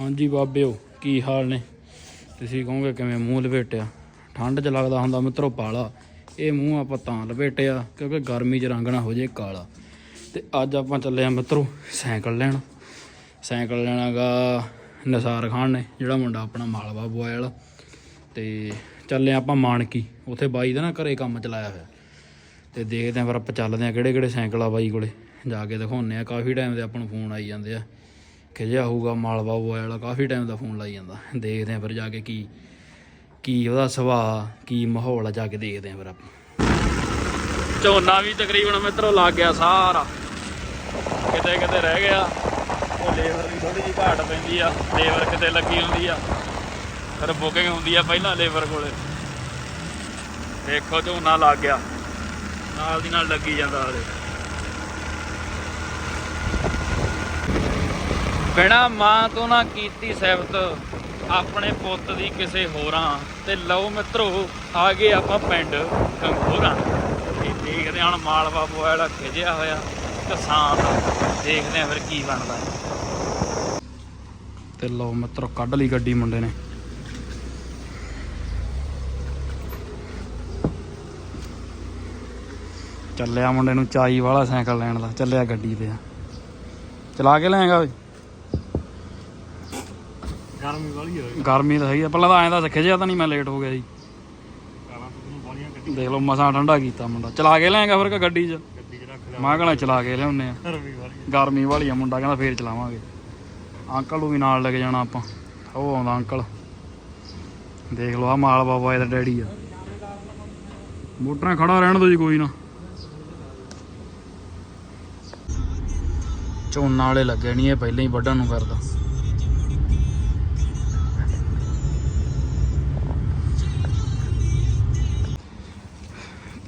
ਹਾਂਜੀ ਬਾਬਿਓ, ਕੀ ਹਾਲ ਨੇ? ਤੁਸੀਂ ਕਹੋਗੇ ਕਿਵੇਂ ਮੂੰਹ ਲਪੇਟਿਆ? ਠੰਡ 'ਚ ਲੱਗਦਾ ਹੁੰਦਾ ਮਿੱਤਰੋ ਪਾਲਾ। ਇਹ ਮੂੰਹ ਆਪਾਂ ਤਾਂ ਲਪੇਟਿਆ ਕਿਉਂਕਿ ਗਰਮੀ 'ਚ ਰੰਗ ਨਾ ਹੋ ਜੇ ਕਾਲਾ। ਤੇ ਅੱਜ ਆਪਾਂ ਚੱਲੇ ਆ ਮਿੱਤਰੋ ਸਾਈਕਲ ਲੈਣ। ਸਾਈਕਲ ਲੈਣਾਗਾ ਨਸਾਰ ਖਾਨ ਨੇ, ਜਿਹੜਾ ਮੁੰਡਾ ਆਪਣਾ ਮਾਲਵਾ ਬੋਏ ਵਾਲਾ। ਤੇ ਚੱਲੇ ਆਪਾਂ ਮਾਨਕੀ। ਉੱਥੇ ਬਾਈ ਦਾ ਨਾ ਘਰੇ ਕੰਮ ਚਲਾਇਆ ਹੋਇਆ। ਤੇ ਦੇਖਦੇ ਆਂ ਫਿਰ ਆਪਾਂ ਚੱਲਦੇ ਆਂ ਕਿਹੜੇ ਕਿਹੜੇ ਸਾਈਕਲ ਆ ਬਾਈ ਕੋਲੇ। ਜਾ ਕੇ ਦਿਖਾਉਂਦੇ ਆ। ਕਾਫੀ ਟਾਈਮ ਦੇ ਆਪਾਂ ਨੂੰ ਫੋਨ ਆਈ ਜਾਂਦੇ ਆ। ਕਿ ਜਿਹਾ ਹੋਊਗਾ, ਮਾਲਵਾ ਬੋਏ ਵਾਲਾ ਕਾਫੀ ਟਾਈਮ ਦਾ ਫੋਨ ਲਾਈ ਜਾਂਦਾ। ਦੇਖਦੇ ਆਂ ਫਿਰ ਜਾ ਕੇ ਕੀ ਕੀ ਉਹਦਾ ਸੁਭਾਅ, ਕੀ ਮਾਹੌਲ ਆ, ਜਾ ਕੇ ਦੇਖਦੇ ਆਂ ਫਿਰ ਆਪਾਂ। ਝੋਨਾ ਵੀ ਤਕਰੀਬਨ ਮਿੱਤਰੋ ਲੱਗ ਗਿਆ ਸਾਰਾ। ਕਿਤੇ ਕਿਤੇ ਰਹਿ ਗਿਆ। ਉਹ ਲੇਬਰ ਦੀ ਥੋੜੀ ਜਿਹੀ ਘਾਟ ਪੈਂਦੀ ਆ। ਲੇਬਰ ਕਿਤੇ ਲੱਗੀ ਹੁੰਦੀ ਆ। ਫਿਰ ਬੁਕਿੰਗ ਹੁੰਦੀ ਆ ਪਹਿਲਾਂ ਲੇਬਰ ਕੋਲੇ। ਦੇਖੋ ਝੋਨਾ ਲੱਗ ਗਿਆ। ਨਾਲ ਦੀ ਨਾਲ ਲੱਗੀ ਜਾਂਦਾ ਹਲੇ। ਬਿਨਾ ਮਾਂ ਤੋਂ ਨਾ ਕੀਤੀ ਸਹਿਬਤ ਆਪਣੇ ਪੁੱਤ ਦੀ ਕਿਸੇ ਹੋਰਾਂ ਤੇ ਲਓ ਮਿੱਤਰੋ ਆ ਗਏ ਆਪਾਂ ਪਿੰਡ ਕੰਗੋਰਾ ਤੇ ਦੇਖਦੇ ਹਾਂ ਮਾਲਵਾ ਬੋਇਲਾ ਖਿਜਿਆ ਹੋਇਆ, ਕਿਸਾਨ, ਦੇਖਦੇ ਹਾਂ ਫਿਰ ਕੀ ਬਣਦਾ। ਤੇ ਲਓ ਮਿੱਤਰੋ, ਕੱਢ ਲਈ ਗੱਡੀ ਮੁੰਡੇ ਨੇ। ਚੱਲਿਆ ਮੁੰਡੇ ਨੂੰ ਚਾਈ ਵਾਲਾ ਸਾਈਕਲ ਲੈਣ ਦਾ, ਚੱਲਿਆ ਗੱਡੀ ਤੇ ਆ। ਚਲਾ ਕੇ ਲੈਂਗਾ ਓਏ। ਗਰਮੀ ਵਾਲੀ ਹੋਏ ਗਰਮੀ ਤਾਂ ਹੈਗੀ ਆ ਪਹਿਲਾਂ ਤਾਂ ਐਂ ਤਾਂ ਸਿੱਖੇ ਜਿਆ ਤਾਂ ਨਹੀਂ ਮੈਂ ਲੇਟ ਹੋ ਗਿਆ ਜੀ ਕਾਲਾਂ ਤੋਂ ਵਾਲੀਆਂ ਗੱਡੀ ਦੇਖ ਲਓ ਮਸਾਂ ਠੰਡਾ ਕੀਤਾ ਮੁੰਡਾ। ਚਲਾ ਕੇ ਲੈਂਗਾ ਫਿਰ ਕਿ ਗੱਡੀ 'ਚ? ਗੱਡੀ 'ਚ ਰੱਖ ਲਿਆ। ਮੈਂ ਕਹਣਾ ਚਲਾ ਕੇ ਲਿਆਉਨੇ ਆ। ਗਰਮੀ ਵਾਲੀ ਗਰਮੀ ਵਾਲੀ ਆ ਮੁੰਡਾ ਕਹਿੰਦਾ ਫੇਰ ਚਲਾਵਾਂਗੇ। ਅੰਕਲ ਨੂੰ ਵੀ ਨਾਲ ਲੈ ਕੇ ਜਾਣਾ ਆਪਾਂ। ਉਹ ਆਉਂਦਾ ਅੰਕਲ। ਦੇਖ ਲਓ ਆ ਮਾਲ ਬਾਬਾ ਇਹਦਾ ਡੈਡੀ ਆ। ਮੋਟਰਾਂ ਖੜਾ ਰਹਿਣ ਦੋ ਜੀ ਕੋਈ ਨਾ। ਝੋਨਾ ਵਾਲੇ ਲੱਗੇ ਨਹੀਂ ਇਹ ਪਹਿਲਾਂ ਹੀ ਵੱਢਣ ਨੂੰ ਕਰਦਾ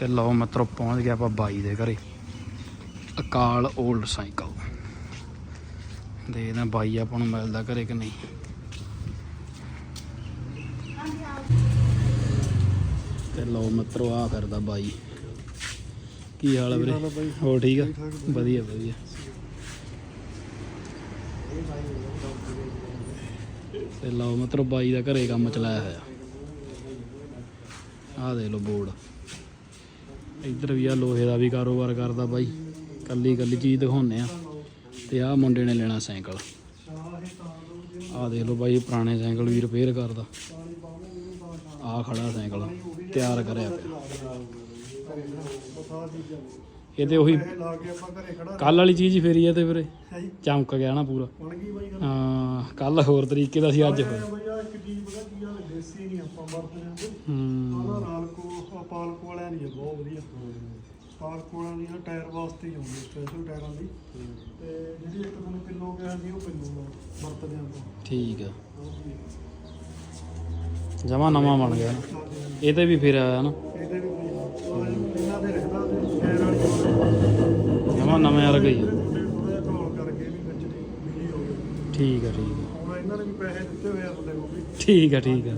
ਤੇ ਲਓ ਮਿੱਤਰੋ, ਪਹੁੰਚ ਗਿਆ ਆਪਾਂ ਬਾਈ ਦੇ ਘਰੇ। Akal old cycle. ਦੇਖਦੇ ਬਾਈ ਆਪਾਂ ਨੂੰ ਮਿਲਦਾ ਘਰੇ ਕਿ ਨਹੀਂ। ਤੇ ਲਓ ਮਿੱਤਰੋ ਆ ਕਰਦਾ ਬਾਈ। ਕੀ ਹਾਲ ਹੈ ਵੀਰੇ? ਹੋ ਠੀਕ ਆ? ਵਧੀਆ ਵਧੀਆ। ਤੇ ਲਓ ਮਿੱਤਰੋ, ਬਾਈ ਦਾ ਘਰੇ ਕੰਮ ਚਲਾਇਆ ਹੋਇਆ। ਆ ਦੇ ਲਓ ਬੋਰਡ। ਇੱਧਰ ਵੀ ਆ ਲੋਹੇ ਦਾ ਵੀ ਕਾਰੋਬਾਰ ਕਰਦਾ ਬਾਈ। ਕੱਲੀ ਕੱਲੀ ਚੀਜ਼ ਦਿਖਾਉਂਦੇ ਆ। ਤੇ ਆਹ ਮੁੰਡੇ ਨੇ ਲੈਣਾ ਸਾਈਕਲ। ਆਹ ਦੇਖ ਲਓ ਬਾਈ ਪੁਰਾਣੇ ਸਾਈਕਲ ਵੀ ਰਿਪੇਅਰ ਕਰਦਾ। ਆਹ ਖੜਾ ਸਾਈਕਲ ਤਿਆਰ ਕਰਿਆ ਇਹ ਤੇ ਉਹੀ ਕੱਲ ਵਾਲੀ ਚੀਜ਼ ਹੀ ਫੇਰੀ ਆ ਤੇ ਵੀਰੇ ਹੈ ਜੀ ਚਮਕ ਗਿਆ ਨਾ ਪੂਰਾ। ਹਾਂ ਕੱਲ ਹੋਰ ਤਰੀਕੇ ਦਾ ਸੀ ਅੱਜ ਹੋਇਆ ਬਾਈ ਚੀਜ਼ ਪਤਾ ਕੀ ਪਾਲਕੋ ਵਾਲਿਆਂ ਦੀ ਆ ਬਹੁਤ ਵਧੀਆ। ਪਾਲਕੋ ਵਾਲਿਆਂ ਦੀ ਟਾਇਰ ਵਾਸਤੇ ਹੀ ਆਉਂਦੀ ਸਪੈਸ਼ਲ ਟਾਇਰਾਂ ਦੀ। ਤੇ ਜਿਹੜੀ ਇੱਕ ਤੁਹਾਨੂੰ ਕਿਲੋ ਕਿਹਾ ਸੀ ਉਹ ਕਿਲੋ ਦਾ ਵਰਤਦੇ ਆਪਾਂ ਠੀਕ ਆ। ਜਮਾ ਨਵਾਂ ਬਣ ਗਿਆ ਇਹ ਤੇ ਵੀ ਫੇਰ ਆਇਆ ਨਾ ਇਹਦੇ ਵੀ ਇਹਨਾਂ ਦੇ ਰਹਿਦਾ ਤੇ ਟਾਇਰ ਵਾਲੀ ਜਮਾ ਨਵੇਂ ਵਰਗਾ ਹੀ ਆ। ਥੋੜਾ ਜਿਹਾ ਢੋਲ ਕਰਕੇ ਵੀ ਵਿੱਚ ਦੀ ਬਿਜ਼ੀ ਹੋ ਗਈ ਠੀਕ ਆ ਠੀਕ ਆ। ਹੁਣ ਇਹਨਾਂ ਨੇ ਵੀ ਪੈਸੇ ਦਿੱਤੇ ਹੋਏ ਆ ਤੁਹਾਡੇ ਕੋਲ ਵੀ। ਠੀਕ ਆ ਠੀਕ ਆ।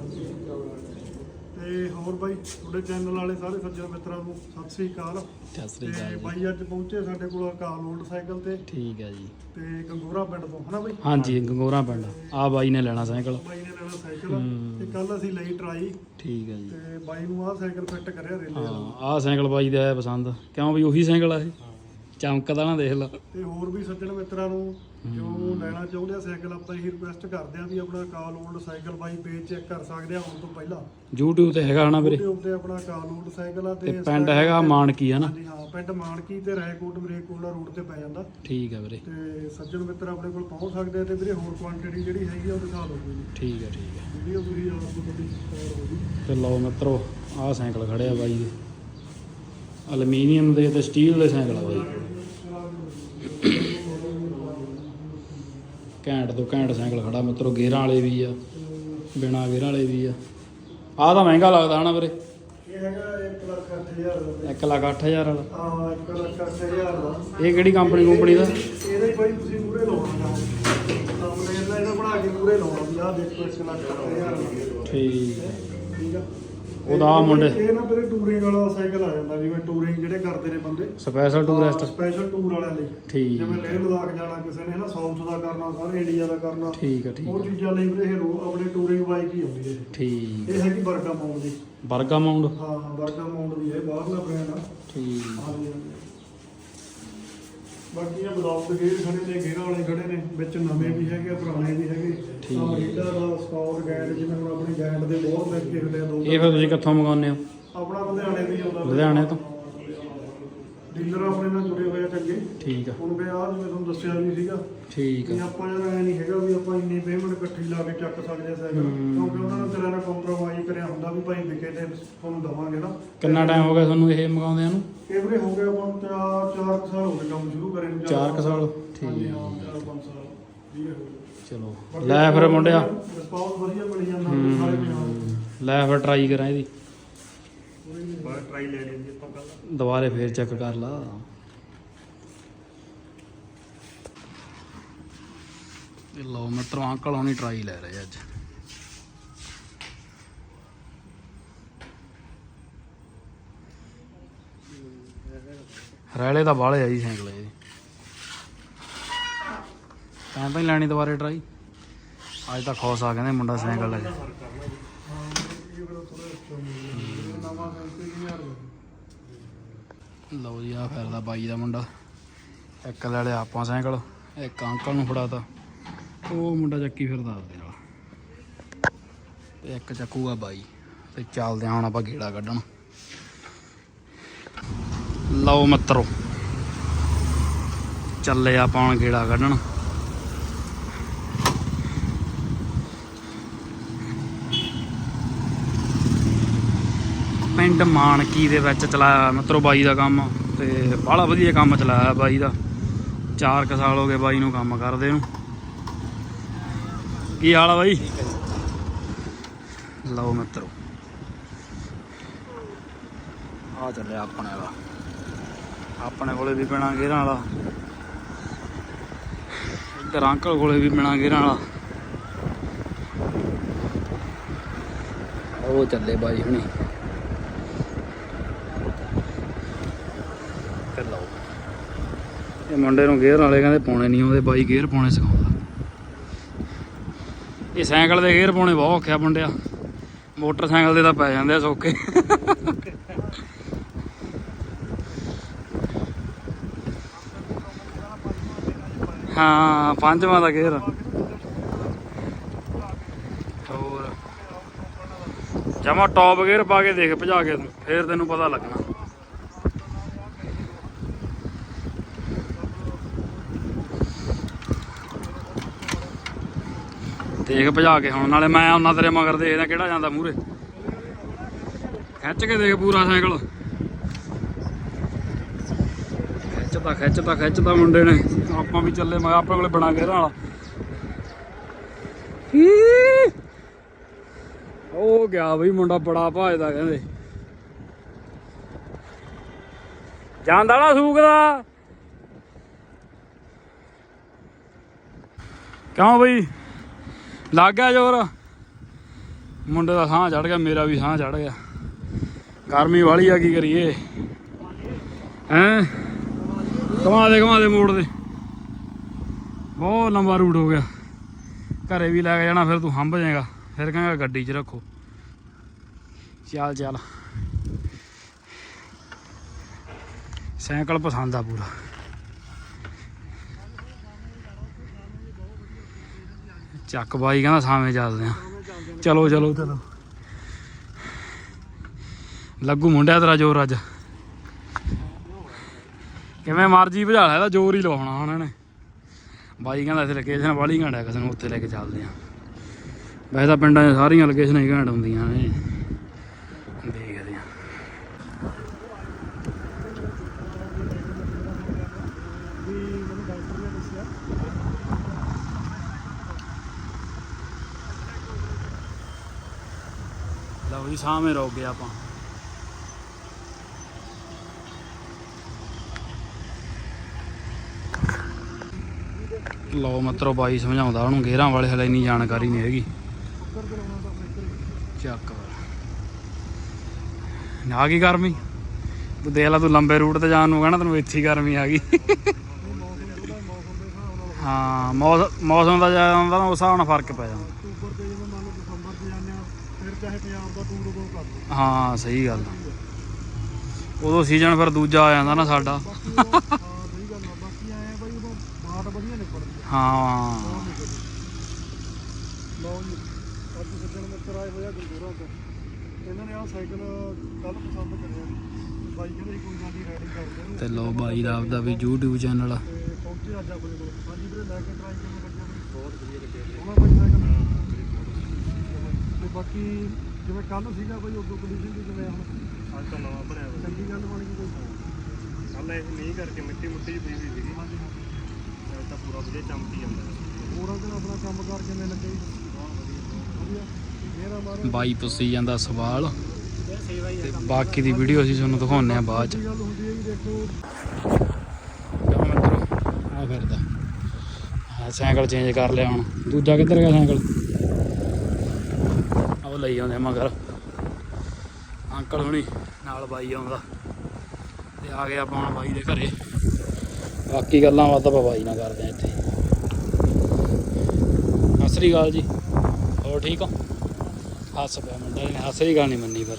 ਬਾਈ ਤੁਹਾਡੇ ਚੈਨਲ ਵਾਲੇ ਸਾਰੇ ਸੱਜਣ ਮਿੱਤਰਾਂ ਨੂੰ ਸਤਿ ਸ੍ਰੀ ਅਕਾਲ। ਸਤਿ ਸ੍ਰੀ ਤੇ ਅਕਾਲ ਜੀ। ਬਾਈ ਅੱਜ ਪਹੁੰਚੇ ਸਾਡੇ ਕੋਲ ਅਕਾਲ ਓਲਡ ਸਾਈਕਲ ਤੇ। ਠੀਕ ਆ ਜੀ। ਤੇ ਗੰਗੋਰਾ ਪਿੰਡ ਤੋਂ ਹਨਾ ਬਾਈ? ਹਾਂਜੀ ਗੰਗੋਰਾ ਪਿੰਡ। ਆ ਬਾਈ ਨੇ ਲੈਣਾ ਸਾਈਕਲ। ਬਾਈ ਨੇ ਲੈਣਾ ਸਾਈਕਲ ਹੂੰ। ਤੇ ਕੱਲ ਅਸੀਂ ਲਈ ਟਰਾਈ। ਠੀਕ ਆ ਜੀ। ਤੇ ਬਾਈ ਨੂੰ ਆਹ ਸਾਈਕਲ ਫਿੱਟ ਕਰਿਆ ਰੇਲੇ ਵਾਲਾ। ਹਾਂ ਆਹ ਸਾਈਕਲ ਬਾਈ ਦਾ ਆਇਆ ਪਸੰਦ। ਕਿਉਂ ਵੀ ਉਹੀ ਸਾਈਕਲ ਆ ਇਹ? ਚਮਕਦਾ ਨਾ ਦੇਖ ਲਾ। ਤੇ ਹੋਰ ਵੀ ਸੱਜਣ ਮਿੱਤਰਾਂ ਨੂੰ ਜੋ ਲੈਣਾ ਚਾਹੁੰਦੇ ਆ ਸਾਈਕਲ ਆਪਾਂ ਇਹੀ ਰਿਕੁਐਸਟ ਕਰਦੇ ਆ ਵੀ ਆਪਣਾ ਅਕਾਲ ਓਲਡ ਸਾਈਕਲ ਬਾਈ ਪੇਜ ਚੈੱਕ ਕਰ ਸਕਦੇ ਆ ਹੁਣ ਤੋਂ ਪਹਿਲਾਂ। YouTube ਤੇ ਹੈਗਾ ਹਨਾ ਵੀਰੇ? YouTube ਤੇ ਆਪਣਾ ਅਕਾਲ ਓਲਡ ਸਾਈਕਲ ਆ ਤੇ ਤੇ ਪਿੰਡ ਹੈਗਾ ਮਾਨਕੀ ਹਨਾ? ਹਾਂਜੀ ਹਾਂ ਪਿੰਡ ਮਾਨਕੀ ਤੇ ਰਾਏਕੋਟ ਮਰੇਕੋਟਲਾ ਰੋਡ ਤੇ ਪੈ ਜਾਂਦਾ। ਠੀਕ ਆ ਵੀਰੇ। ਤੇ ਸੱਜਣ ਮਿੱਤਰ ਆਪਣੇ ਕੋਲ ਪਹੁੰਚ ਸਕਦੇ ਆ ਤੇ ਵੀਰੇ ਹੋਰ ਕੁਆਂਟੀਟੀ ਜਿਹੜੀ ਹੈਗੀ ਆ ਉਹ ਦਿਖਾ ਦਿਓ ਕੋਈ। ਠੀਕ ਆ ਠੀਕ ਆ। ਵੀਡੀਓ ਤੁਸੀਂ ਆਪ ਨੂੰ ਤੁਹਾਡੀ ਸ਼ੇਅਰ ਹੋ ਗਈ। ਤੇ ਲਓ ਮਿੱਤਰੋ ਆਹ ਸਾਈਕਲ ਖੜਿਆ ਬਾਈ ਦੇ। ਐਲੂਮੀਨੀਅਮ ਦੇ ਤੇ ਸਟੀਲ ਦੇ ਸਾਈਕਲ ਆ ਬਾਈ। ਘੈਂਟ ਤੋਂ ਘੈਂਟ ਸਾਈਕਲ ਖੜਾ ਮਿੱਤਰੋ ਗੇਅਰਾਂ ਵਾਲੇ ਵੀ ਆ ਬਿਨਾ ਗੇਅਰਾਂ ਵਾਲੇ ਵੀ ਆ। ਆਹ ਤਾਂ ਮਹਿੰਗਾ ਲੱਗਦਾ ਹਨਾ ਵੀਰੇ? ਇਹ ਹੈਗਾ 1 ਲੱਖ 8000 ਦਾ। 1 ਲੱਖ 8000 ਵਾਲਾ। ਹਾਂ 1 ਲੱਖ 8000 ਦਾ। ਇਹ ਕਿਹੜੀ ਕੰਪਨੀ ਕੰਪਨੀ ਦਾ? ਇਹਦੇ ਕੋਈ ਤੁਸੀਂ ਪੂਰੇ ਲਾਉਣਾ ਸਾਹਮਣੇ ਇਹਦਾ ਬਣਾ ਕੇ ਪੂਰੇ ਲਾਉਣਾ ਵੀ ਆਹ ਦੇਖੋ 1 ਲੱਖ 8000 ਦਾ। ਠੀਕ। ਆ। ਉਹਦਾ ਆਹ ਮੁੰਡੇ। ਇਹ ਨਾ ਵੀਰੇ ਟੂਰਿੰਗ ਵਾਲਾ ਸਾਈਕਲ ਆ ਜਾਂਦਾ ਜਿਵੇਂ ਟੂਰਿੰਗ ਜਿਹੜੇ ਕਰਦੇ ਨੇ ਬੰਦੇ। ਸਪੈਸ਼ਲ ਟੂਰਿਸਟ ਸਪੈਸ਼ਲ ਟੂਰ ਵਾਲਿਆਂ ਲਈ। ਠੀਕ। ਜਿਵੇਂ ਲੇਹ ਲਦਾਖ ਜਾਣਾ ਕਿਸੇ ਨੇ ਨਾ ਸਾਊਥ ਦਾ ਕਰਨਾ ਸਾਰੇ ਇੰਡੀਆ ਦਾ ਕਰਨਾ। ਠੀਕ ਆ ਠੀਕ ਉਹ ਚੀਜ਼ਾਂ ਲਈ ਵੀਰੇ ਇਹ ਰੋ- ਆਪਣੇ ਟੂਰਿੰਗ ਬਾਈਕ ਹੀ ਆਉਂਦੀ ਹੈ ਠੀਕ। ਇਹ ਹੈਗੀ ਬਰਗਾ ਮਾਉਂਟ ਦੀ ਬਰਗਾ ਮਾਉਂਡ ਹਾਂ ਹਾਂ ਬਰਗਾ ਮਾਉਂਟ ਦੀ ਹੈ ਬਾਹਰਲਾ ਬ੍ਰਾਂਡ ਆ। ਠੀਕ। ਹਾਂਜੀ, ਹਾਂਜੀ। ਬਾਕੀ ਇਹ ਬਲੌਕ ਦੇ ਗੇਅਰ ਖੜੇ ਨੇ ਗੇਅਰ ਵਾਲੇ ਖੜੇ ਨੇ ਵਿੱਚ ਨਵੇਂ ਵੀ ਹੈਗੇ ਆ, ਪੁਰਾਣੇ ਵੀ ਹੈਗੇ ਠੀਕ। ਆ ਮਰੀਡਾ ਦਾ ਸਕਾਊਟ ਗੈਂਡ ਜਿਵੇਂ ਹੁਣ ਆਪਣੀ ਗੈਂਡ ਦੇ ਬਹੁਤ ਲੱਗੇ ਹੁੰਦੇ ਆ ਦੋ ਇਹ ਫਿਰ ਤੁਸੀਂ ਕਿੱਥੋਂ ਮੰਗਾਉਂਦੇ ਹੋ ਆਪਣਾ ਲੁਧਿਆਣੇ ਵੀ ਆਉਂਦਾ ਲੁਧਿਆਣੇ ਤੋਂ? ਡੀਲਰ ਆਪਣੇ ਨਾਲ ਜੁੜੇ ਹੋਏ ਆ ਚੰਗੇ ਠੀਕ ਆ ਹੁਣ ਵੀ ਆ ਜਿਵੇਂ ਤੁਹਾਨੂੰ ਦੱਸਿਆ ਵੀ ਸੀਗਾ ਠੀਕ ਆ ਆਪਾਂ ਯਾਰ ਐ ਨਹੀਂ ਹੈਗਾ ਵੀ ਆਪਾਂ ਇੰਨੀ ਪੇਮੈਂਟ ਇਕੱਠੀ ਲਾ ਕੇ ਚੱਕ ਸਕਦੇ ਆ ਸਾਈਕਲ। ਕਿਉਂਕਿ ਵੀ ਭਾਈ ਵਿਕੇ ਤੇ ਤੁਹਾਨੂੰ ਦਵਾਂਗੇ ਨਾ। ਕਿੰਨਾ ਟਾਈਮ ਹੋ ਗਿਆ ਤੁਹਾਨੂੰ ਇਹ ਮੰਗਾਉਂਦਿਆਂ ਨੂੰ? ਇਹ ਵੀਰੇ ਹੋ ਗਿਆ ਆਪਾਂ ਚਾਰ ਚਾਰ ਕੁ ਸਾਲ ਹੋ ਗਏ ਕੰਮ ਸ਼ੁਰੂ ਕਰੇ ਨੂੰ। ਚਾਰ ਕੁ ਸਾਲ? ਹਾਂਜੀ ਠੀਕ। ਹਾਂ। ਚਾਰ ਪੰਜ ਸਾਲ। ਠੀਕ ਹੈ ਹੋ ਗਏ। ਚਲੋ ਲੈ ਫਿਰ ਮੁੰਡਿਆ। ਰਿਸਪੌਂਸ ਵਧੀਆ ਮਿਲ ਜਾਂਦਾ ਸਾਰੇ ਪੰਜਾਬ ਹੂੰ, ਲੈ ਫਿਰ ਟਰਾਈ ਕਰਾਂ ਇਹਦੀ। ਬਾਅਦ ਟਰਾਈ ਲੈ ਲਈ ਆਪਾਂ ਕੱਲ ਦੁਬਾਰੇ ਫੇਰ ਚੈੱਕ ਕਰ ਲਾ। ਇਹ ਲਓ ਮਿੱਤਰੋ ਅੰਕਲ ਹੁਣੀ ਟਰਾਈ ਲੈ ਰਹੇ ਅੱਜ। ਰੈਲੇ ਤਾਂ ਬਾਲੇ ਆ ਜੀ ਸਾਈਕਲ ਇਹ ਤਾਂ ਤਾਂ ਹੀ ਲੈਣੀ ਦੁਬਾਰੇ ਟਰਾਈ ਅੱਜ ਤਾਂ ਖੌਸ ਆ ਕਹਿੰਦੇ ਮੁੰਡਾ ਸਾਈਕਲ ਲੈ ਲਓ ਜੀ ਆ ਫਿਰਦਾ ਬਾਈ ਦਾ ਮੁੰਡਾ। ਇੱਕ ਲੈ ਲਿਆ ਆਪਾਂ ਸਾਈਕਲ, ਇੱਕ ਅੰਕਲ ਨੂੰ ਫੜਾਤਾ। ਉਹ ਮੁੰਡਾ ਚੱਕੀ ਫਿਰਦਾ ਆਪਦੇ ਨਾਲ। ਤੇ ਇੱਕ ਚੱਕੂਗਾ ਬਾਈ। ਤੇ ਚੱਲਦੇ ਹਾਂ ਹੁਣ ਆਪਾਂ ਗੇੜਾ ਕੱਢਣ। ਲਓ ਮਿੱਤਰੋ। ਚੱਲੇ ਆਪਾਂ ਹੁਣ ਗੇੜਾ ਕੱਢਣ। ਪਿੰਡ ਮਾਨਕੀ ਦੇ ਵਿੱਚ ਚਲਾਇਆ ਮਿੱਤਰੋ ਬਾਈ ਦਾ ਕੰਮ ਤੇ ਬੜਾ ਵਧੀਆ ਕੰਮ ਚਲਾਇਆ ਬਾਈ ਦਾ। 4 ਕੁ ਸਾਲ ਹੋ ਗਏ ਬਾਈ ਨੂੰ ਕੰਮ ਕਰਦੇ ਨੂੰ। ਕੀ ਹਾਲ ਆ ਬਾਈ? ਲਓ ਮਿੱਤਰੋ। ਆ ਚੱਲਿਆ ਆਪਣੇ ਵਾਲਾ। ਆਪਣੇ ਕੋਲੇ ਵੀ ਪੈਣਾ ਗੇਰਾਂ ਵਾਲਾ। ਇੱਧਰ ਅੰਕਲ ਕੋਲੇ ਵੀ ਪੈਣਾ ਗੇਰਾਂ ਵਾਲਾ। ਉਹ ਚੱਲੇ ਬਾਈ ਹੁਣੀ। ਤੇ ਲਓ। ਇਹ ਮੁੰਡੇ ਨੂੰ ਗੇਅਰ ਵਾਲੇ ਕਹਿੰਦੇ ਪਾਉਣੇ ਨਹੀਂ ਆਉਂਦੇ, ਬਾਈ ਗੇਅਰ ਪਾਉਣੇ ਸਿਖਾਉਂਦਾ। ਇਹ ਸਾਈਕਲ ਦੇ ਗੇਅਰ ਪਾਉਣੇ ਬਹੁਤ ਔਖਿਆ ਮੁੰਡਿਆ। ਮੋਟਰਸਾਈਕਲ ਦੇ ਤਾਂ ਪੈ ਜਾਂਦੇ ਆ ਸੌਕੇ ਹਾਂ, ਪੰਜਵਾਂ ਦਾ ਗੇਅਰ ਹੋਰ। ਜਮਾ ਟੌਪ ਗੇਅਰ ਪਾ ਕੇ ਦੇਖ, ਭਜਾ ਕੇ ਫੇਰ ਤੈਨੂੰ ਪਤਾ ਲੱਗਣਾ। ਦੇਖ ਭਜਾ ਕੇ ਹੁਣ, ਨਾਲੇ ਮੈਂ ਉਹਨਾਂ ਤੇਰੇ ਮਗਰ ਦੇਖਦਾ ਕਿਹੜਾ ਜਾਂਦਾ ਮੂਰੇ ਖਿੱਚ ਕੇ ਦੇਖ ਪੂਰਾ ਸਾਈਕਲ। ਖਿੱਚਦਾ ਖਿੱਚਦਾ ਖਿੱਚਦਾ ਮੁੰਡੇ ਨੇ। ਆਪਾਂ ਵੀ ਚੱਲੇ ਮੈਂ ਆਪਣੇ ਕੋਲੇ ਬਣਾ ਗੇਰਾਂ ਵਾਲਾ। ਉਹ ਗਿਆ ਬਈ ਮੁੰਡਾ ਬੜਾ ਭਾਜਦਾ ਕਹਿੰਦੇ। ਜਾਂਦਾ ਨਾ ਸੂਕਦਾ। ਕਿਉਂ ਬਈ? ਲੱਗ ਗਿਆ ਜ਼ੋਰ। ਮੁੰਡੇ ਦਾ ਸਾਹ ਚੜ ਗਿਆ ਮੇਰਾ ਵੀ ਸਾਹ ਚੜ ਗਿਆ। ਗਰਮੀ ਵਾਲੀ ਆ ਕੀ ਕਰੀਏ? ਹੈਂ? ਕਮਾ ਦੇ ਕਮਾ ਦੇ ਮੋੜ ਦੇ। ਬਹੁਤ ਲੰਬਾ ਰੂਟ ਹੋ ਗਿਆ। ਘਰੇ ਵੀ ਲੈ ਕੇ ਜਾਣਾ, ਫਿਰ ਤੂੰ ਹੰਬ ਜਾਏਗਾ। ਫਿਰ ਕਹਾਂਗਾ ਗੱਡੀ 'ਚ ਰੱਖੋ। ਚੱਲ ਚੱਲ। ਸਾਈਕਲ ਪਸੰਦ ਆ ਪੂਰਾ। ਚੱਕ ਬਾਈ ਕਹਿੰਦਾ ਸਾਵੇਂ ਚੱਲਦੇ ਆ। ਚਲੋ ਚਲੋ ਚਲੋ। ਲੱਗੂ ਮੁੰਡਿਆ ਤੇਰਾ ਜ਼ੋਰ ਅੱਜ। ਕਿਵੇਂ ਮਰਜ਼ੀ ਭਜਾ ਲੈ, ਇਹਦਾ ਜ਼ੋਰ ਹੀ ਲਾਉਣਾ ਉਹਨਾਂ ਨੇ। ਬਾਈ ਕਹਿੰਦਾ ਇੱਥੇ ਲੋਕੇਸ਼ਨ ਵਾਲੀ ਘੰਟਾ ਕਿਸੇ ਨੂੰ ਉੱਥੇ ਲੈ ਕੇ ਚੱਲਦੇ ਆ ਵੈਸੇ ਤਾਂ ਪਿੰਡਾਂ 'ਚ ਸਾਰੀਆਂ ਲੋਕੇਸ਼ਨਾਂ ਹੀ ਘੰਟ ਹੁੰਦੀਆਂ ਨੇ। ਦੇਖਦੇ ਆ ਵੀ ਮੈਨੂੰ ਲਓ ਜੀ, ਸਾਹਮਣੇ ਰੁਕ ਗਏ ਆਪਾਂ। ਲਓ ਮਤਰੋ, ਬਾਈ ਸਮਝਾਉਂਦਾ ਉਹਨੂੰ, ਗੇਰਾਂ ਵਾਲੇ ਹਲੇ ਇੰਨੀ ਜਾਣਕਾਰੀ ਨਹੀਂ ਹੈਗੀ। ਚੱਕ ਆ ਗਈ ਗਰਮੀ। ਤੂੰ ਦੇਖ ਲੈ, ਤੂੰ ਲੰਬੇ ਰੂਟ ਤੇ ਜਾਣ ਨੂੰ ਕਹਿਣਾ, ਤੈਨੂੰ ਇੱਥੇ ਗਰਮੀ ਆ ਗਈ। ਮੌਸਮ ਮੌਸਮ ਹਾਂ ਮੌਸਮ ਦਾ ਜ਼ਿਆਦਾ ਹੁੰਦਾ ਨਾ, ਉਸ ਹਿਸਾਬ ਨਾਲ ਫ਼ਰਕ ਪੈ ਜਾਂਦਾ। ਅਕਤੂਬਰ ਤੇ ਜਿਵੇਂ ਮੰਨ ਲਓ ਦਸੰਬਰ ਚ ਜਾਂਦੇ ਆ ਫਿਰ ਚਾਹੇ ਪੰਜਾਬ ਦਾ ਟੂਰ ਉਦੋਂ ਕਰ ਲਓ ਹਾਂ, ਸਹੀ ਗੱਲ ਉਦੋਂ ਸੀਜ਼ਨ ਫਿਰ ਦੂਜਾ ਆ ਜਾਂਦਾ ਨਾ ਸਾਡਾ ਬਾਕੀ ਉਹ- ਹਾਂ ਸਹੀ ਗੱਲ ਆ ਬਾਕੀ ਆਏ ਆ ਬਾਈ ਉਦੋਂ ਬਾਟ ਵਧੀਆ ਨਿਕਲਦੀ ਆ ਹਾਂ। ਲਓ ਜੀ ਅੱਜ ਸੱਜਣ ਮਿੱਤਰ ਆਏ ਹੋਇਆ ਗੰਦੂਰਾ ਤੋਂ। ਇਹਨਾਂ ਨੇ ਆਹ ਸਾਈਕਲ ਕੱਲ ਪਸੰਦ ਕਰਿਆ ਬਾਈ ਕਹਿੰਦੇ ਸੀ ਕੋਈ ਗੱਲ ਨਹੀਂ ਰੈਡੀ ਕਰਦੇ ਨੇ ਤੇ ਲੋ ਬਾਈ ਦਾ ਆਪਦਾ ਵੀ YouTube ਚੈਨਲ ਆ। ਤੇ ਪਹੁੰਚੇ ਅੱਜ ਆਪਣੇ ਕੋਲ। ਹਾਂਜੀ ਵੀਰੇ ਲੈ ਕੇ ਟਰਾਈ ਕਿਵੇਂ ਲੱਗਿਆ ਬਈ ਬਹੁਤ ਵਧੀਆ ਲੱਗਿਆ ਉਹਨਾਂ ਬਾਈ ਸਾਈਕਲ। ਤੇ ਬਾਕੀ ਜਿਵੇਂ ਕੱਲ ਸੀਗਾ ਉਦੋਂ ਕੰਡੀਸ਼ਨ ਦੀ ਜਿਵੇਂ ਹੁਣ? ਅੱਜ ਤਾਂ ਨਵਾਂ ਬਣਿਆ ਹੋਇਆ। ਚੰਗੀ ਗੱਲ ਬਣ ਗਈ ਕੋਈ। ਕੱਲ ਇਹ ਮੀਂਹ ਕਰਕੇ ਮਿੱਟੀ ਮੁੱਟੀ ਜਿਹੀ ਪਈ ਹੋਈ ਸੀਗੀ। ਹਾਂਜੀ ਹਾਂਜੀ। ਅੱਜ ਤਾਂ ਪੂਰਾ ਵਧੀਆ ਚਮਕੀ ਜਾਂਦਾ ਹੋਰਾਂ ਦਿਨ ਆਪਣਾ ਕੰਮ ਕਾਰ ਕਿਵੇਂ ਲੱਗੇ ਮੇਰਾ ਮਾਰੋ ਬਾਈ ਪੁੱਛੀ ਜਾਂਦਾ ਸਵਾਲ। ਤੇ ਬਾਕੀ ਦੀ ਵੀਡੀਓ ਅਸੀਂ ਤੁਹਾਨੂੰ ਦਿਖਾਉਂਦੇ ਆ ਬਾਅਦ ਚ। ਕੀ ਗੱਲ ਹੁੰਦੀ ਹੈ ਜੀ ਦੇਖੋ। ਲਓ ਮਿੱਤਰੋ ਆ ਫਿਰਦਾ। ਆ ਸਾਈਕਲ ਚੇਂਜ ਕਰ ਲਿਆ ਹੁਣ। ਦੂਜਾ ਕਿੱਧਰ ਗਿਆ ਸਾਈਕਲ? ਉਹ ਲਈ ਆਉਂਦੇ ਮਗਰ। ਅੰਕਲ ਹੁਣੀ ਨਾਲ ਬਾਈ ਆਉਂਦਾ। ਤੇ ਆ ਗਏ ਆਪਾਂ ਹੁਣ ਬਾਈ ਦੇ ਘਰੇ। ਬਾਕੀ ਗੱਲਾਂ ਬਾਤਾਂ ਆਪਾਂ ਬਾਈ ਨਾਲ ਕਰਦੇ ਆ ਇੱਥੇ। ਸਤਿ ਸ੍ਰੀ ਅਕਾਲ ਜੀ। ਹੋਰ ਠੀਕ ਹੋ? ਹੱਸ ਪਿਆ ਮੁੰਡਾ ਨੇ, ਹੱਸ ਦੀ ਗੱਲ ਨਹੀਂ ਮੰਨੀ ਪਰ।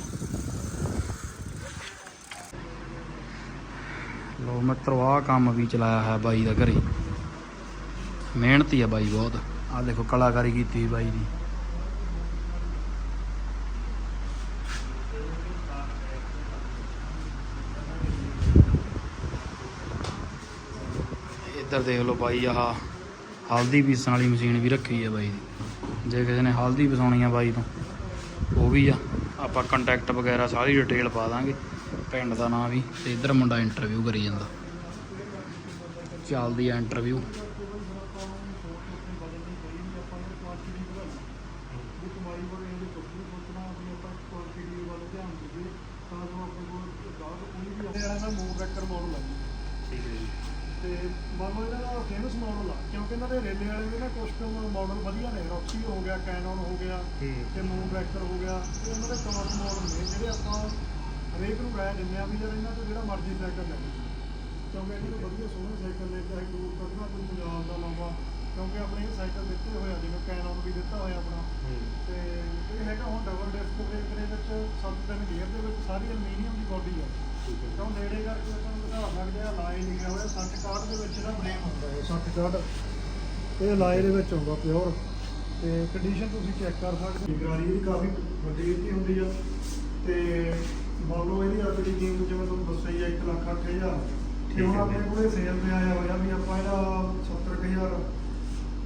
ਲੋ ਮਿੱਤਰੋ, ਆਹ ਕੰਮ ਵੀ ਚਲਾਇਆ ਹੈ ਬਾਈ ਦਾ ਘਰੇ। ਮਿਹਨਤੀ ਆ ਬਾਈ ਬਹੁਤ। ਆਹ ਦੇਖੋ ਕਲਾਕਾਰੀ ਕੀਤੀ ਹੋਈ ਬਾਈ ਦੀ। ਇੱਧਰ ਦੇਖ ਲਓ ਬਾਈ ਆਹ ਹਲਦੀ ਪੀਸਣ ਵਾਲੀ ਮਸ਼ੀਨ ਵੀ ਰੱਖੀ ਹੈ ਬਾਈ ਦੀ ਜੇ ਕਿਸੇ ਨੇ ਹਲਦੀ ਪਸਾਉਣੀ ਆ ਬਾਈ ਤੋਂ ਉਹ ਵੀ ਆ। ਆਪਾਂ ਕੰਟੈਕਟ ਵਗੈਰਾ ਸਾਰੀ ਡਿਟੇਲ ਪਾ ਦਾਂਗੇ ਪਿੰਡ ਦਾ ਨਾਮ ਵੀ ਤੇ ਇੱਧਰ ਮੁੰਡਾ ਇੰਟਰਵਿਊ ਕਰੀ ਜਾਂਦਾ। ਚੱਲਦੀ ਆ ਇੰਟਰਵਿਊ ਵੱਲ ਤਾਂ ਜੋ ਆਪਣੇ ਕੋਲ ਗਾਹਕ ਕੋਈ ਵੀ ਆਉਂਦੇ ਆ ਨਾ ਮੂਵ ਵੈਕਟਰ ਮਾਡਲ ਆ ਠੀਕ ਹੈ ਜੀ। ਤੇ ਮੰਨ ਲਓ ਇਹਨਾਂ ਦਾ ਫੇਮਸ ਮਾਡਲ ਆ ਕਿਉਂਕਿ ਇਹਨਾਂ ਦੇ ਰੇਲੇ ਵਾਲੇ ਵੀ ਨਾ ਕੁਝ ਕੁ ਮਾਡਲ ਵਧੀਆ ਨੇ ਰੌਕਸੀ ਹੋ ਗਿਆ ਕੈਨਨ ਹੋ ਗਿਆ ਤੇ ਮੂਵ ਵੈਕਟਰ ਹੋ ਗਿਆ ਤੇ ਇਹਨਾਂ ਦੇ ਟੌਪ ਮਾਡਲ ਨੇ ਜਿਹੜੇ ਆਪਾਂ ਹਰੇਕ ਨੂੰ ਰਾਇ ਦਿੰਦੇ ਆ ਵੀ ਯਾਰ ਇਹਨਾਂ ਤੋਂ ਜਿਹੜਾ ਮਰਜ਼ੀ ਸਾਈਕਲ ਲੈ ਲਓ। ਕਿਉਂਕਿ ਇਹਨਾਂ ਨੂੰ ਵਧੀਆ ਸੋਹਣੇ ਸਾਈਕਲ ਨੇ ਚਾਹੇ ਦੂਰ ਕੱਢਣਾ ਕੋਈ ਪੰਜਾਬ ਦਾ ਲੰਬਾ ਕਿਉਂਕਿ ਆਪਣੇ ਇਹ ਸਾਈਕਲ ਦਿੱਤੇ ਹੋਏ ਆ ਜਿਵੇਂ ਕੈਨਨ ਵੀ ਦਿੱਤਾ ਹੋਇਆ ਆਪਣਾ। ਤੇ ਇਹ ਹੈਗਾ ਹੁਣ ਡਬਲ ਡਿਸਕ ਬ੍ਰੇਕ ਦੇ ਵਿੱਚ ਸੱਤ ਤਿੰਨ ਗੇਅਰ ਦੇ ਵਿੱਚ ਸਾਰੀ ਅਲਮੀਨੀਅਮ ਦੀ ਬਾਡੀ ਆ। ਕਿਉਂ ਨੇੜੇ ਕਰਕੇ ਆਪਾਂ ਨੂੰ ਦਿਖਾ ਸਕਦੇ ਆ? ਲਾਈ ਲਿਖਿਆ ਹੋਇਆ 60 ਕਾਰਡ ਦੇ ਵਿੱਚ ਇਹਦਾ ਬ੍ਰੇਕ ਹੁੰਦਾ ਹੈ 60 ਕਾਰਡ ਇਹ ਲਾਏ ਦੇ ਵਿੱਚ ਹੁੰਦਾ ਪਿਓਰ ਤੇ ਕੰਡੀਸ਼ਨ ਤੁਸੀਂ ਚੈੱਕ ਕਰ ਸਕਦੇ ਹੋ। ਗਾੜੀ ਦੀ ਕਾਫੀ ਵੱਡੀ ਇਹਦੀ ਹੁੰਦੀ ਆ। ਤੇ ਮੰਨ ਲਓ ਇਹਦੀ ਦੀ ਕੀਮਤ ਜਿਵੇਂ ਤੁਹਾਨੂੰ ਦੱਸਿਆ ਹੀ ਆ 1 ਲੱਖ 8000 ਤੇ ਹੁਣ ਆਪਣੇ ਕੋਲੇ ਸੇਲ ਤੇ ਆਇਆ ਹੋਇਆ ਵੀ ਆਪਾਂ ਇਹਦਾ 70000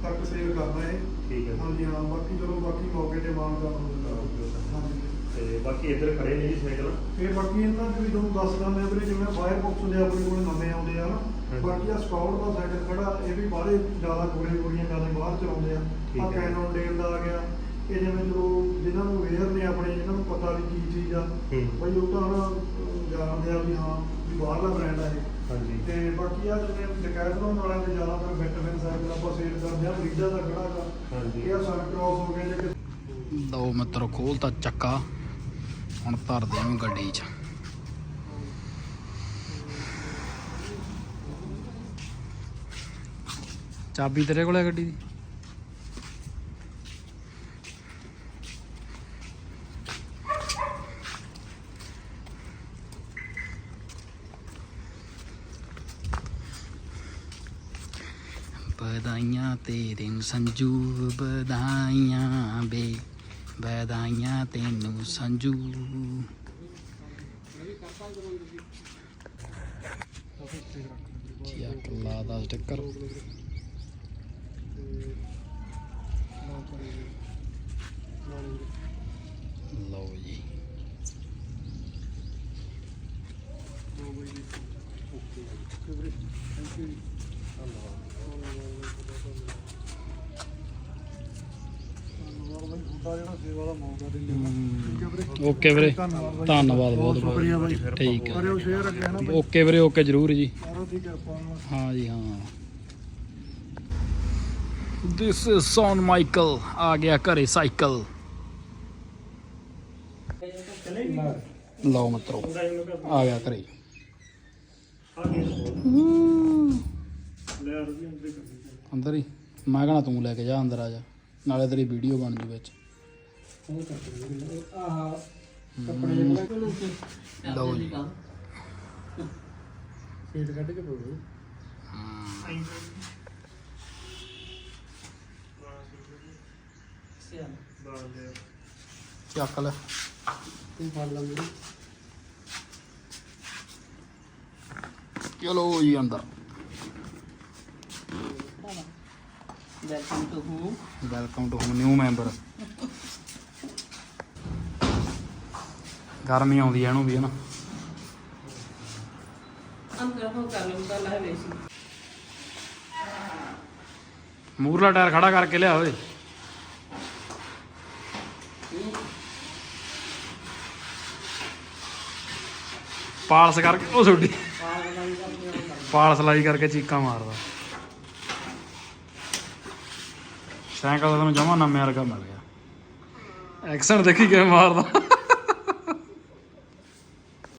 ਤੱਕ ਸੇਲ ਕਰਨਾ ਹੈ ਠੀਕ ਹੈ। ਹਾਂਜੀ ਹਾਂ ਬਾਕੀ ਚਲੋ ਬਾਕੀ ਮੌਕੇ ਤੇ ਮਾਨ ਕਰ ਹਾਂਜੀ ਤੇ ਬਾਕੀ ਇੱਧਰ ਖੜੇ ਨੇ ਜੀ ਸਾਈਕਲ। ਇਹ ਬਾਕੀ ਇਹਨਾਂ ਦੇ ਵੀ ਤੁਹਾਨੂੰ ਦੱਸਦਾ ਮੈਂ ਵੀਰੇ ਜਿਵੇਂ ਫਾਇਰ ਬਾਕਸ ਦੇ ਆਪਣੇ ਕੋਲ ਨਵੇਂ ਆਉਂਦੇ ਆ ਨਾ। ਬਾਕੀ ਆ ਸਕਾਊਟ ਦਾ ਸਾਈਕਲ ਖੜਾ ਇਹ ਵੀ ਬਾਹਰੇ ਜ਼ਿਆਦਾ ਗੋਲੇ ਗੋਲੀਆਂ ਜ਼ਿਆਦਾ ਬਾਹਰ ਚਲਾਉਂਦੇ ਆ। ਆ। ਕੈਨਨ ਡੇਲ ਦਾ ਆ ਗਿਆ। ਇਹ ਜਿਵੇਂ ਜਦੋਂ ਜਿਨ੍ਹਾਂ ਨੂੰ ਵੇਅਰ ਨੇ ਆਪਣੇ ਜਿਨ੍ਹਾਂ ਨੂੰ ਪਤਾ ਵੀ ਕੀ ਚੀਜ਼ ਆ ਬਈ ਉਹ ਤਾਂ ਹੁਣ ਜਾਣਦੇ ਆ ਵੀ ਹਾਂ ਵੀ ਬਾਹਰਲਾ ਬ੍ਰਾਂਡ ਆ ਇਹ। ਹਾਂਜੀ। ਤੇ ਬਾਕੀ ਆ ਜਿਵੇਂ ਡਿਕੈਥਲਨ ਵਾਲਿਆਂ ਦੇ ਜ਼ਿਆਦਾਤਰ ਬੈਟਮੈਨ ਸਾਈਕਲ ਆਪਾਂ ਸੇਲ ਕਰਦੇ ਆ ਬਰੀਜਾ ਦਾ ਖੜਾ ਗਾ। ਹਾਂਜੀ। ਇਹ ਆ ਸਨ ਕ੍ਰਾਸ ਹੋ ਗਿਆ ਜੇ ਦੋ ਮਿੱਤਰੋ ਖੋਲਤਾ ਚੱਕਾ। ਹੁਣ ਧਰਦੇ ਇਹਨੂੰ ਗੱਡੀ 'ਚ। ਚਾਬੀ ਤੇਰੇ ਕੋਲ ਹੈ ਗੱਡੀ ਦੀ? ਬਧਾਈਆਂ ਤੇਰੇ ਨੂੰ ਸੰਜੂ, ਬਧਾਈਆਂ ਬੇ ਬਧਾਈਆਂ ਤੈਨੂੰ ਸੰਜੂ। ਚੱਕ ਲਾ ਦਾ ਸਟicker ਲਓ ਜੀ ਤੁਹਾਡਾ ਜਿਹੜਾ ਸੇਵਾ ਦਾ ਮੌਕਾ ਦਿੰਦੇ ਹੋ ਠੀਕ ਹੈ ਵੀਰੇ ਓਕੇ ਵੀਰੇ। ਧੰਨਵਾਦ ਬਾਈ ਧੰਨਵਾਦ ਬਹੁਤ। ਸ਼ੁਕਰੀਆ ਬਾਈ। ਠੀਕ ਹੈ। ਕਰਿਓ ਸ਼ੇਅਰ ਅੱਗੇ ਹੈ ਨਾ ਬਾਈ। ਓਕੇ ਵੀਰੇ ਓਕੇ ਜਰੂਰ ਜੀ। ਸਾਰੋ ਦੀ ਕਿਰਪਾ ਨਾਲ ਹਾਂ ਜੀ ਹਾਂ। ਦਿਸ ਇਜ਼ ਸੌਨ ਮਾਈਕਲ ਆ ਗਿਆ ਘਰੇ ਸਾਈਕਲ। ਲਓ ਮਿੱਤਰੋ ਆ ਗਿਆ ਘਰੇ। ਅੰਦਰ ਹੀ। ਮੈਂ ਕਹਣਾ ਤੂੰ ਲੈ ਕੇ ਜਾ ਅੰਦਰ ਆ ਜਾ। ਨਾਲੇ ਤੇਰੀ ਵੀਡੀਓ ਬਣ ਜੂ ਵਿੱਚ। ਆਹ ਕੱਪੜੇ ਜਿਹੜੇ ਲਓ ਜੀ। ਫੀਡ ਕੱਢ ਕੇ ਲੈ ਚੱਕ ਲੈ। ਤੂੰ ਫੜ ਲਾ ਮੇਰੀ। ਚਲੋ ਜੀ ਅੰਦਰ। Welcome to home welcome to new member ਗਰਮੀ ਆਉਂਦੀ ਐ ਇਹਨੂੰ ਵੀ ਹਨਾ। ਅੰਦਰ ਹੋ ਕਰ ਲਓ ਤਾਂ ਲੈ ਵੇ ਸੀ। ਮੂਰਲਾ ਟਾਇਰ ਖੜਾ ਕਰਕੇ ਲਿਆ ਓਏ। ਪਾਲਸ ਕਰਕੇ ਉਹ ਛੋਡੀ ਪਾਲਸ ਲਾਈ ਕਰਕੇ ਚੀਕਾਂ ਮਾਰਦਾ। ਸਾਈਕਲ ਤਾਂ ਤੈਨੂੰ ਜਮਾ ਨਵੇਂ ਵਰਗਾ ਮਿਲ ਗਿਆ। ਐਕਸੈਂਟ ਦੇਖੀ ਕਿਵੇਂ ਮਾਰਦਾ।